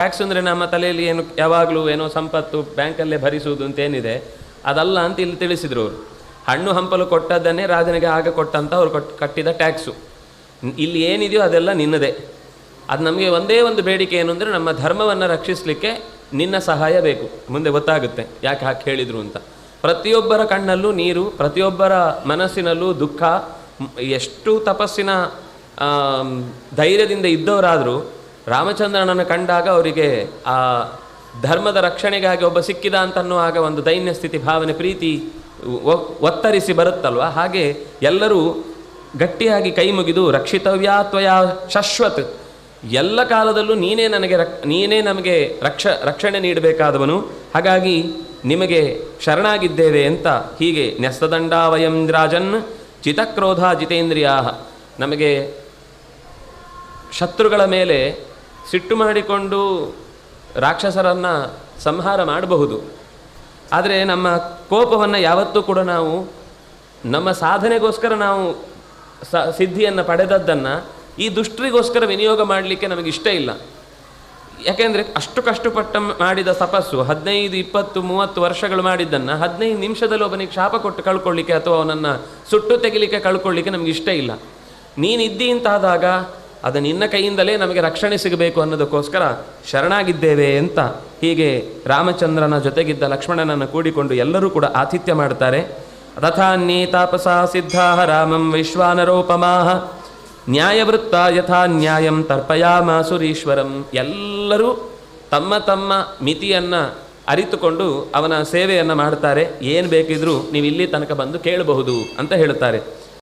Tax ಅಂದರೆ ನಮ್ಮ ತಲೆಯಲ್ಲಿ ಏನು, ಯಾವಾಗಲೂ ಏನೋ ಸಂಪತ್ತು ಬ್ಯಾಂಕಲ್ಲೇ ಭರಿಸುವುದು ಅಂತ ಏನಿದೆ, ಅದಲ್ಲ ಅಂತ ಇಲ್ಲಿ ತಿಳಿಸಿದರು ಅವರು. ಹಣ್ಣು ಹಂಪಲು ಕೊಟ್ಟದ್ದನ್ನೇ ರಾಜನಿಗೆ ಆಗ ಕೊಟ್ಟಂತ ಅವರು ಕೊಟ್ಟು ಕಟ್ಟಿದ ಟ್ಯಾಕ್ಸು ಇಲ್ಲಿ ಏನಿದೆಯೋ ಅದೆಲ್ಲ ನಿನ್ನದೇ. ಅದು ನಮಗೆ ಒಂದೇ ಒಂದು ಬೇಡಿಕೆ ಏನು ಅಂದರೆ ನಮ್ಮ ಧರ್ಮವನ್ನು ರಕ್ಷಿಸಲಿಕ್ಕೆ ನಿನ್ನ ಸಹಾಯ ಬೇಕು. ಮುಂದೆ ಗೊತ್ತಾಗುತ್ತೆ ಯಾಕೆ ಹಾಕಿ ಹೇಳಿದರು ಅಂತ. ಪ್ರತಿಯೊಬ್ಬರ ಕಣ್ಣಲ್ಲೂ ನೀರು, ಪ್ರತಿಯೊಬ್ಬರ ಮನಸ್ಸಿನಲ್ಲೂ ದುಃಖ, ಎಷ್ಟು ತಪಸ್ಸಿನ ಧೈರ್ಯದಿಂದ ಇದ್ದವರಾದರೂ ರಾಮಚಂದ್ರನನ್ನು ಕಂಡಾಗ ಅವರಿಗೆ ಆ ಧರ್ಮದ ರಕ್ಷಣೆಗಾಗಿ ಒಬ್ಬ ಸಿಕ್ಕಿದ ಅಂತನ್ನುವಾಗ ಒಂದು ದೈನ್ಯ ಸ್ಥಿತಿ, ಭಾವನೆ, ಪ್ರೀತಿ ಒತ್ತರಿಸಿ ಬರುತ್ತಲ್ವ? ಹಾಗೆ ಎಲ್ಲರೂ ಗಟ್ಟಿಯಾಗಿ ಕೈ ಮುಗಿದು ರಕ್ಷಿತವ್ಯಾತ್ವಯ ಶಶ್ವತ್, ಎಲ್ಲ ಕಾಲದಲ್ಲೂ ನೀನೇ ನನಗೆ ರಕ್, ನೀನೇ ನಮಗೆ ರಕ್ಷ, ರಕ್ಷಣೆ ನೀಡಬೇಕಾದವನು, ಹಾಗಾಗಿ ನಿಮಗೆ ಶರಣಾಗಿದ್ದೇವೆ ಅಂತ ಹೀಗೆ ನ್ಯಸ್ತದಂಡ ವಯಂ ರಾಜನ್, ಚಿತಕ್ರೋಧ ಜಿತೇಂದ್ರಿಯ ನಮಗೆ ಶತ್ರುಗಳ ಮೇಲೆ ಸಿಟ್ಟು ಮಾಡಿಕೊಂಡು ರಾಕ್ಷಸರನ್ನು ಸಂಹಾರ ಮಾಡಬಹುದು. ಆದರೆ ನಮ್ಮ ಕೋಪವನ್ನು ಯಾವತ್ತೂ ಕೂಡ ನಾವು, ನಮ್ಮ ಸಾಧನೆಗೋಸ್ಕರ ನಾವು ಸ, ಸಿದ್ಧಿಯನ್ನು ಪಡೆದದ್ದನ್ನು ಈ ದುಷ್ಟರಿಗೋಸ್ಕರ ವಿನಿಯೋಗ ಮಾಡಲಿಕ್ಕೆ ನಮಗಿಷ್ಟ ಇಲ್ಲ. ಯಾಕೆಂದರೆ ಅಷ್ಟು ಕಷ್ಟಪಟ್ಟ ಮಾಡಿದ ತಪಸ್ಸು, ಹದಿನೈದು, ಇಪ್ಪತ್ತು, ಮೂವತ್ತು ವರ್ಷಗಳು ಮಾಡಿದ್ದನ್ನು ಹದಿನೈದು ನಿಮಿಷದಲ್ಲಿ ಒಬ್ಬನಿಗೆ ಶಾಪ ಕೊಟ್ಟು ಕಳ್ಕೊಳ್ಳಿಕ್ಕೆ ಅಥವಾ ಅವನನ್ನು ಸುಟ್ಟು ತೆಗಿಲಿಕ್ಕೆ ಕಳ್ಕೊಳ್ಳಿಕ್ಕೆ ನಮಗೆ ಇಷ್ಟ ಇಲ್ಲ. ನೀನಿದ್ದಿ ಅಂತಾದಾಗ ಅದು ನಿನ್ನ ಕೈಯಿಂದಲೇ ನಮಗೆ ರಕ್ಷಣೆ ಸಿಗಬೇಕು ಅನ್ನೋದಕ್ಕೋಸ್ಕರ ಶರಣಾಗಿದ್ದೇವೆ ಅಂತ ಹೀಗೆ ರಾಮಚಂದ್ರನ ಜೊತೆಗಿದ್ದ ಲಕ್ಷ್ಮಣನನ್ನು ಕೂಡಿಕೊಂಡು ಎಲ್ಲರೂ ಕೂಡ ಆತಿಥ್ಯ ಮಾಡ್ತಾರೆ ರಥಾನ್ಯೇ ತಾಪಸ ಸಿದ್ಧಾ ರಾಮಂ ವಿಶ್ವಾನರೋಪಮಾಹ. ನ್ಯಾಯವೃತ್ತ ಯಥಾ ನ್ಯಾಯಂ ತರ್ಪಯಾಮಾಸುರೀಶ್ವರಂ ಎಲ್ಲರೂ ತಮ್ಮ ತಮ್ಮ ಮಿತಿಯನ್ನು ಅರಿತುಕೊಂಡು ಅವನ ಸೇವೆಯನ್ನು ಮಾಡ್ತಾರೆ ಏನು ಬೇಕಿದ್ರೂ ನೀವು ಇಲ್ಲಿ ತನಕ ಬಂದು ಕೇಳಬಹುದು ಅಂತ ಹೇಳುತ್ತಾರೆ.